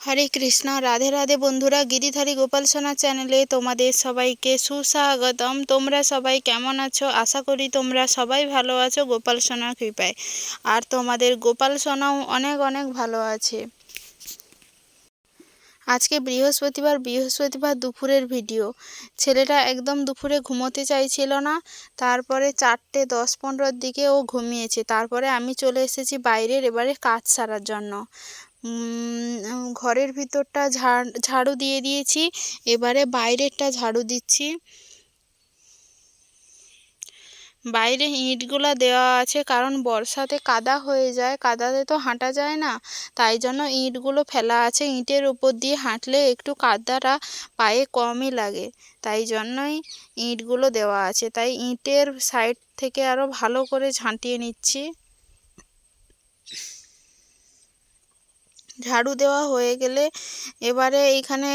হরে কৃষ্ণ, রাধে রাধে বন্ধুরা, গিরিধারী গোপাল সোনা চ্যানেলে তোমাদের সবাইকে সুস্বাগতম। তোমরা সবাই কেমন আছো? আশা করি তোমরা সবাই ভালো আছো, গোপাল সোনার কৃপায়। আর তোমাদের গোপাল সোনাও অনেক অনেক ভালো আছে। আজকে বৃহস্পতিবার বৃহস্পতিবার দুপুরের ভিডিও। ছেলেটা একদম দুপুরে ঘুমোতে চাইছিল না, তারপরে চারটে দশ পনেরোর দিকে ও ঘুমিয়েছে। তারপরে আমি চলে এসেছি বাইরের, এবারে কাজ সারার জন্য। ঘরের ভিতরটা ঝাড়ু দিয়ে দিয়েছি। এবারে বাইরেরটা ঝাড়ু দিচ্ছি। বাইরে ইঁটগুলো দেওয়া আছে, কারণ বর্ষাতে কাদা হয়ে যায়, কাদাতে তো হাঁটা যায় না। তাই জন্য ইঁটগুলো ফেলা আছে। ইঁটের উপর দিয়ে হাঁটলে একটু কাদাটা পায়ে কমই লাগে। তাই জন্যই ইঁটগুলো দেওয়া আছে। তাই ইঁটের সাইড থেকে আরও ভালো করে ঝাঁটিয়ে নিচ্ছি। ঝাড়ু দেওয়া হয়ে গেলে এবারে এইখানে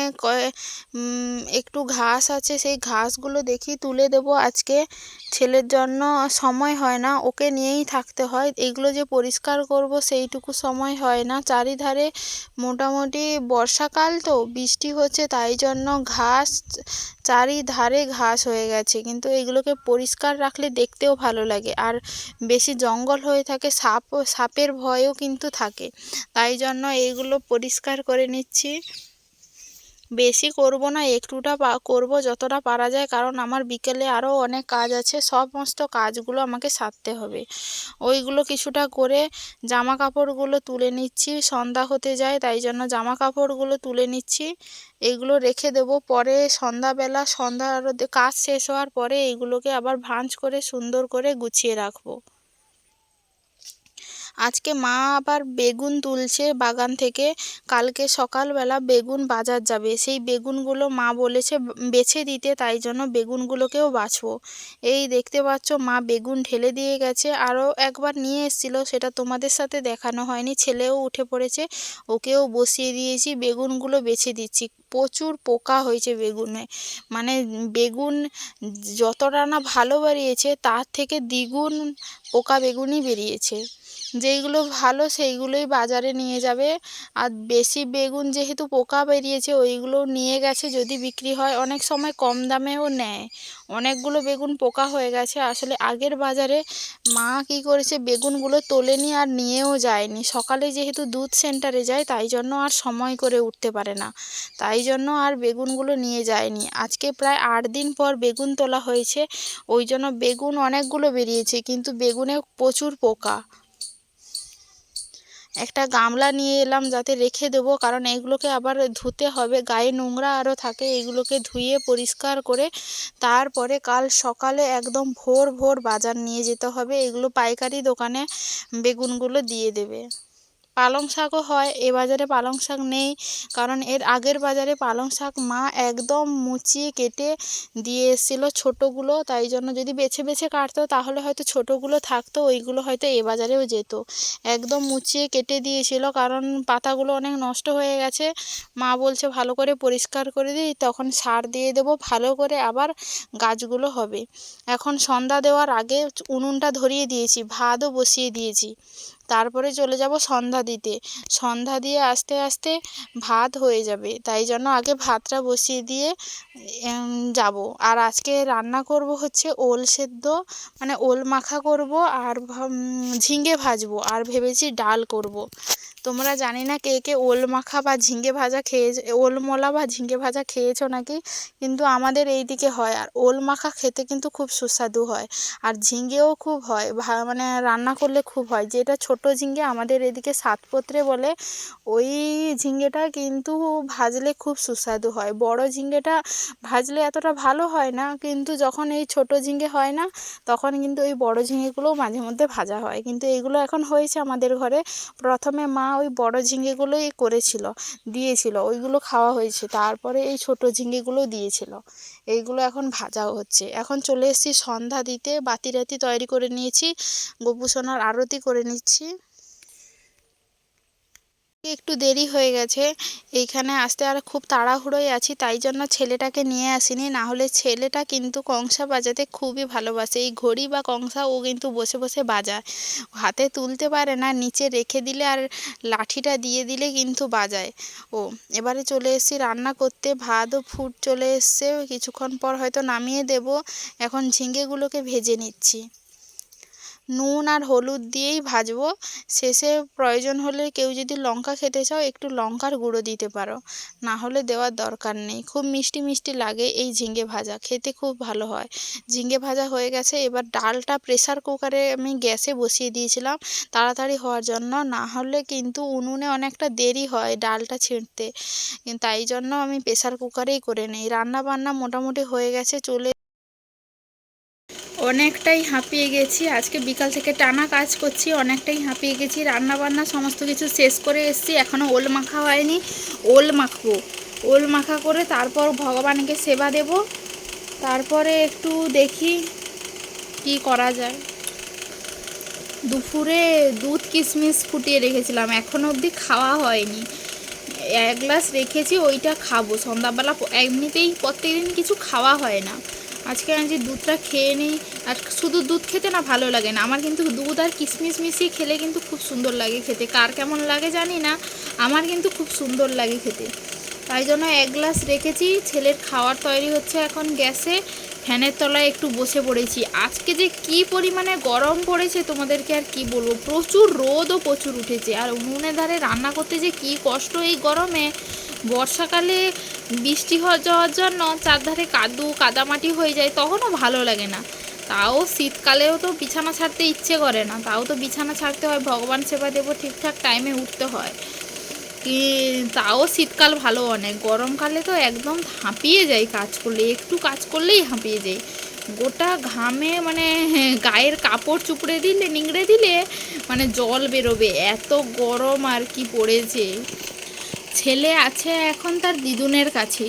একটু ঘাস আছে, সেই ঘাসগুলো দেখি তুলে দেবো। আজকে ছেলের জন্য সময় হয় না, ওকে নিয়েই থাকতে হয়। এগুলো যে পরিষ্কার করব সেইটুকু সময় হয় না। চারিধারে মোটামুটি বর্ষাকাল তো, বৃষ্টি হচ্ছে, তাই জন্য ঘাস, চারিধারে ঘাস হয়ে গেছে। কিন্তু এগুলোকে পরিষ্কার রাখলে দেখতেও ভালো লাগে। আর বেশি জঙ্গল হয়ে থাকে, সাপ, সাপের ভয়ও কিন্তু থাকে। তাই জন্য এইগুলো পরিষ্কার করে নিচ্ছি। বেশি করব না, একটুটা করব যতটা পারা যায়, কারণ আমার বিকেলে আরও অনেক কাজ আছে, সমস্ত কাজগুলো আমাকে সারতে হবে। ওইগুলো কিছুটা করে জামা কাপড়গুলো তুলে নিচ্ছি, সন্ধ্যা হতে যায়, তাই জন্য জামা কাপড়গুলো তুলে নিচ্ছি। এগুলো রেখে দেব, পরে সন্ধ্যাবেলা, সন্ধ্যার কাজ শেষ হওয়ার পরে এইগুলোকে আবার ভাঁজ করে সুন্দর করে গুছিয়ে রাখব। আজকে মা আবার বেগুন তুলছে বাগান থেকে। কালকে সকালবেলা বেগুন বাজার যাবে। সেই বেগুনগুলো মা বলেছে বেছে দিতে, তাই জন্য বেগুনগুলোকেও বাছবো। এই দেখতে পাচ্ছ মা বেগুন ঢেলে দিয়ে গেছে। আরও একবার নিয়ে এসেছিল, সেটা তোমাদের সাথে দেখানো হয়নি। ছেলেও উঠে পড়েছে, ওকেও বসিয়ে দিয়েছি, বেগুনগুলো বেছে দিচ্ছি। প্রচুর পোকা হয়েছে বেগুনে। মানে বেগুন যতটা না ভালো বেরিয়েছে তার থেকে দ্বিগুণ পোকা বেগুনই বেরিয়েছে। যেইগুলো ভালো সেইগুলোই বাজারে নিয়ে যাবে। আর বেশি বেগুন যেহেতু পোকা বেরিয়েছে ওইগুলো নিয়ে গেছে যদি বিক্রি হয়। অনেক সময় কম দামেও নেয়। অনেকগুলো বেগুন পোকা হয়ে গেছে। আসলে আগের বাজারে মা কী করেছে, বেগুনগুলো তোলেনি আর নিয়েও যায়নি। সকালে যেহেতু দুধ সেন্টারে যায়, তাই জন্য আর সময় করে উঠতে পারে না। তাই জন্য আর বেগুনগুলো নিয়ে যায়নি। আজকে প্রায় আট দিন পর বেগুন তোলা হয়েছে। ওই জন্য বেগুন অনেকগুলো বেরিয়েছে, কিন্তু বেগুনে প্রচুর পোকা। একটা গামলা নিয়ে এলাম যাতে রেখে দেবো, কারণ এগুলোকে আবার ধুতে হবে। গায়ে নোংরা আরও থাকে, এগুলোকে ধুয়ে পরিষ্কার করে তারপরে কাল সকালে একদম ভোর ভোর বাজার নিয়ে যেতে হবে। এগুলো পাইকারি দোকানে বেগুনগুলো দিয়ে দেবে। পালং শাকও হয়, এ বাজারে পালং শাক নেই। কারণ এর আগের বাজারে পালং শাক মা একদম মুচিয়ে কেটে দিয়ে এসেছিল ছোটোগুলো, তাই জন্য যদি বেছে বেছে কাটতো, তাহলে হয়তো ছোটোগুলো থাকতো, ওইগুলো হয়তো এ বাজারেও যেত। একদম মুচিয়ে কেটে দিয়েছিল, কারণ পাতাগুলো অনেক নষ্ট হয়ে গেছে। মা বলছে, ভালো করে পরিষ্কার করে দিই, তখন সার দিয়ে দেবো, ভালো করে আবার গাছগুলো হবে। এখন সন্ধ্যা দেওয়ার আগে উনুনটা ধরিয়ে দিয়েছি, ভাতও বসিয়ে দিয়েছি। তারপরে চলে যাব সন্ধ্যা দিতে। সন্ধ্যা দিয়ে আস্তে আস্তে ভাত হয়ে যাবে। তাই জন্য আগে ভাতটা বসিয়ে দিয়ে যাব। আর আজকে রান্না করব হচ্ছে ওল সেদ্ধ মানে ওল মাখা করব আর ঝিঙে ভাজবো। আর ভেবেছি ডাল করব। তোমরা জানি না কে কে ওল মাখা বা ঝিঙে ভাজা খেয়েছো, ওল মোলা বা ঝিঙে ভাজা খেয়েছো নাকি? কিন্তু আমাদের এই দিকে হয়, আর ওল মাখা খেতে কিন্তু খুব সুস্বাদু হয়, আর ঝিঙেও খুব হয় মানে রান্না করলে খুব হয়। যেটা ছোটো ঝিঙে আমাদের এদিকে সাতপত্রে বলে, ওই ঝিঙেটা কিন্তু ভাজলে খুব সুস্বাদু হয়। বড় ঝিঙেটা ভাজলে এতটা ভালো হয় না, কিন্তু যখন এই ছোট ঝিঙে হয় না, তখন কিন্তু ওই বড় ঝিঙেগুলোও মাঝে মধ্যে ভাজা হয়। কিন্তু এগুলো এখন হয়েছে আমাদের ঘরে। প্রথমে মা ওই বড় ঝিঙেগুলোই করেছিল, দিয়েছিল। ওইগুলো খাওয়া হয়েছে। তারপরে এই ছোট ঝিঙেগুলো দিয়েছিল। এইগুলো এখন ভাজাও হচ্ছে। এখন চলে এসেছি সন্ধ্যা দিতে। বাতি রাতি তৈরি করে নিয়েছি। গোপু সোনার আরতি করে নিচ্ছি। একটু দেরি হয়ে গেছে। এইখানে আসতে আর খুব তাড়াহুড়োয় আছি, তাই জন্য ছেলেটাকে নিয়ে আসিনি। না হলে ছেলেটা কিন্তু কংসা বাজাতে খুবই ভালোবাসে। এই ঘড়ি বা কংসা ও কিন্তু বসে বসে বাজায়। হাতে তুলতে পারে না, নিচে রেখে দিলে আর লাঠিটা দিয়ে দিলে কিন্তু বাজায়। ও, এবারে চলে এসেছি রান্না করতে। ভাতও ফুট চলে এসছে। কিছুক্ষণ পর হয়তো নামিয়ে দেব। এখন ঝিঙেগুলোকে ভেজে নিচ্ছি। নুন আর হলুদ দিয়েই ভাজবো। শেষে প্রয়োজন হলে কেউ যদি লঙ্কা খেতে চাও, একটু লঙ্কার গুঁড়ো দিতে পারো। না হলে দেওয়ার দরকার নেই। খুব মিষ্টি মিষ্টি লাগে এই ঝিঙে ভাজা। খেতে খুব ভালো হয়। ঝিঙে ভাজা হয়ে গেছে। এবার ডালটা প্রেসার কুকারে আমি গ্যাসে বসিয়ে দিয়েছিলাম তাড়াতাড়ি হওয়ার জন্য। না হলে কিন্তু উনুনে অনেকটা দেরি হয় ডালটা ছিঁড়তে। তাই জন্য আমি প্রেসার কুকারেই করে নিই। রান্না বান্না মোটামুটি হয়ে গেছে। চলে অনেকটাই হাঁপিয়ে গেছি। আজকে বিকাল থেকে টানা কাজ করছি, অনেকটাই হাঁপিয়ে গেছি। রান্না বান্না সমস্ত কিছু শেষ করে এসেছি এখনও ওল মাখা হয়নি। ওল মাখবো। ওল মাখা করে তারপর ভগবানকে সেবা দেব। তারপরে একটু দেখি কি করা যায়। দুপুরে দুধ কিশমিশ ফুটিয়ে রেখেছিলাম এখনও অবধি খাওয়া হয়নি। এক গ্লাস রেখেছি, ওইটা খাব। সন্ধ্যাবেলা এমনিতেই প্রত্যেকদিন কিছু খাওয়া হয় না। আজকে আমি দুধটা খেয়ে নিই। আর শুধু দুধ খেতে না ভালো লাগে না। আমার কিন্তু দুধ আর কিশমিশ মিশিয়ে খেলে কিন্তু খুব সুন্দর লাগে খেতে। কার কেমন লাগে জানি না। আমার কিন্তু খুব সুন্দর লাগে খেতে। তাই জন্য এক গ্লাস রেখেছি। ছেলের খাওয়ার তৈরি হচ্ছে এখন গ্যাসে। ফ্যানের তলায় একটু বসে পড়েছি। আজকে যে কি পরিমাণে গরম পড়েছে তোমাদেরকে আর কি বলব? প্রচুর রোদও প্রচুর উঠেছে। আর উনুনের ধারে রান্না করতে যে কি কষ্ট এই গরমে। বর্ষাকালে বৃষ্টি যাওয়ার জন্য চারধারে কাদু, কাদামাটি হয়ে যায়, তখনও ভালো লাগে না। তাও শীতকালেও তো বিছানা ছাড়তে ইচ্ছে করে না। তাও তো বিছানা ছাড়তে হয়, ভগবান সেবা দেবো, ঠিকঠাক টাইমে উঠতে হয়। কি, তাও শীতকাল ভালো অনেক। গরমকালে তো একদম হাঁপিয়ে যায় কাজ করলে, একটু কাজ করলেই হাঁপিয়ে যায় গোটা ঘামে মানে গায়ের কাপড় চুপড়ে দিলে, নিংড়ে দিলে মানে জল বেরোবে। এত গরম আর কি পড়েছে। ছেলে আছে এখন তার দিদুনের কাছে।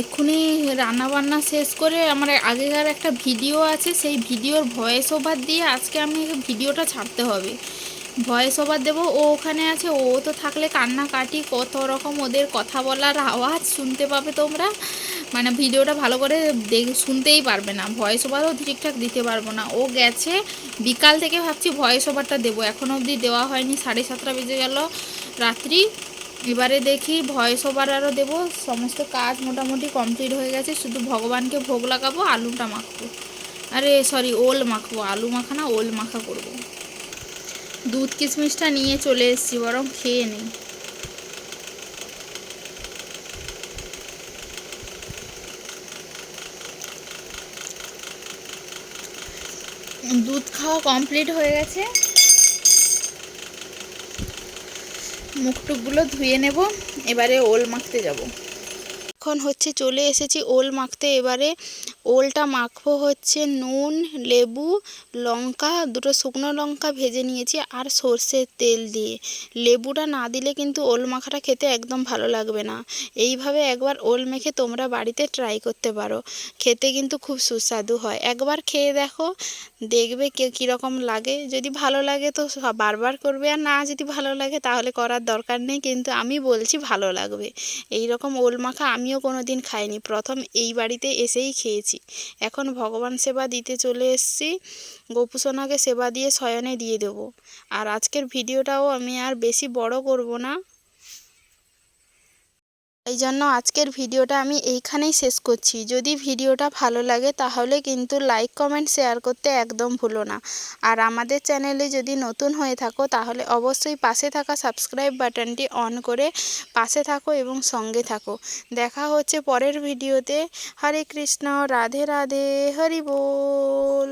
এক্ষুনি রান্নাবান্না শেষ করে আমার আগেকার একটা ভিডিও আছে, সেই ভিডিওর ভয়েস ওভার দিয়ে আজকে আমি ভিডিওটা ছাড়তে হবে। ভয়েস ওভার দেবো, ও ওখানে আছে, ও তো থাকলে কান্নাকাটি, কত রকম ওদের কথা বলার আওয়াজ শুনতে পাবে তোমরা। মানে ভিডিওটা ভালো করে দেখ, শুনতেই পারবে না। ভয়েস ওভারও ঠিকঠাক দিতে পারব না। ও গেছে, বিকাল থেকে ভাবছি ভয়েস ওভারটা দেবো। এখনও অবধি দেওয়া হয়নি, সাড়ে সাতটা বেজে গেল রাত্রি। এবারে দেখি ভয়েস ওভার আরও দেবো। সমস্ত কাজ মোটামুটি কমপ্লিট হয়ে গেছে। শুধু ভগবানকে ভোগ লাগাবো, আলুটা মাখবো। আরে সরি ওল মাখবো। আলু মাখা না, ওল মাখা করব। দুধ কিশমিশটা নিয়ে চলে এসেছি, বরং খেয়ে নিই। দুধ খাওয়া কমপ্লিট হয়ে গেছে। মুখটুকগুলো ধুয়ে নেব। এবারে ওল মাখতে যাব। এখন হচ্ছে চলে এসেছি ওল মাখতে। এবারে ওলটা মাখবো হচ্ছে নুন, লেবু, লঙ্কা, দুটো শুকনো লঙ্কা ভেজে নিয়েছি আর সর্ষের তেল দিয়ে। লেবুটা না দিলে কিন্তু ওল মাখাটা খেতে একদম ভালো লাগবে না। এইভাবে একবার ওল মেখে তোমরা বাড়িতে ট্রাই করতে পারো। খেতে কিন্তু খুব সুস্বাদু হয়। একবার খেয়ে দেখো, দেখবে কে কীরকম লাগে। যদি ভালো লাগে তো বারবার করবে। আর না যদি ভালো লাগে তাহলে করার দরকার নেই। কিন্তু আমি বলছি ভালো লাগবে। এই রকম ওল মাখা আমিও কোনো দিন খাইনি। প্রথম এই বাড়িতে এসেই খেয়েছি। এখন ভগবান সেবা দিতে চলে এসেছি। গোপুসোনাকে সেবা দিয়ে শয়নে দিয়ে দেবো। আর আজকের ভিডিওটাও আমি আর বেশি বড় করব না। এই জন্য আজকের ভিডিওটা আমি এইখানেই শেষ করছি। যদি ভিডিওটা ভালো লাগে তাহলে কিন্তু লাইক, কমেন্ট, শেয়ার করতে একদম ভুলো না। আর আমাদের চ্যানেলে যদি নতুন হয়ে থাকো তাহলে অবশ্যই পাশে থাকা সাবস্ক্রাইব বাটনটি অন করে পাশে থাকো এবং সঙ্গে থাকো। দেখা হচ্ছে পরের ভিডিওতে। হরে কৃষ্ণ, রাধে রাধে, হরি বল।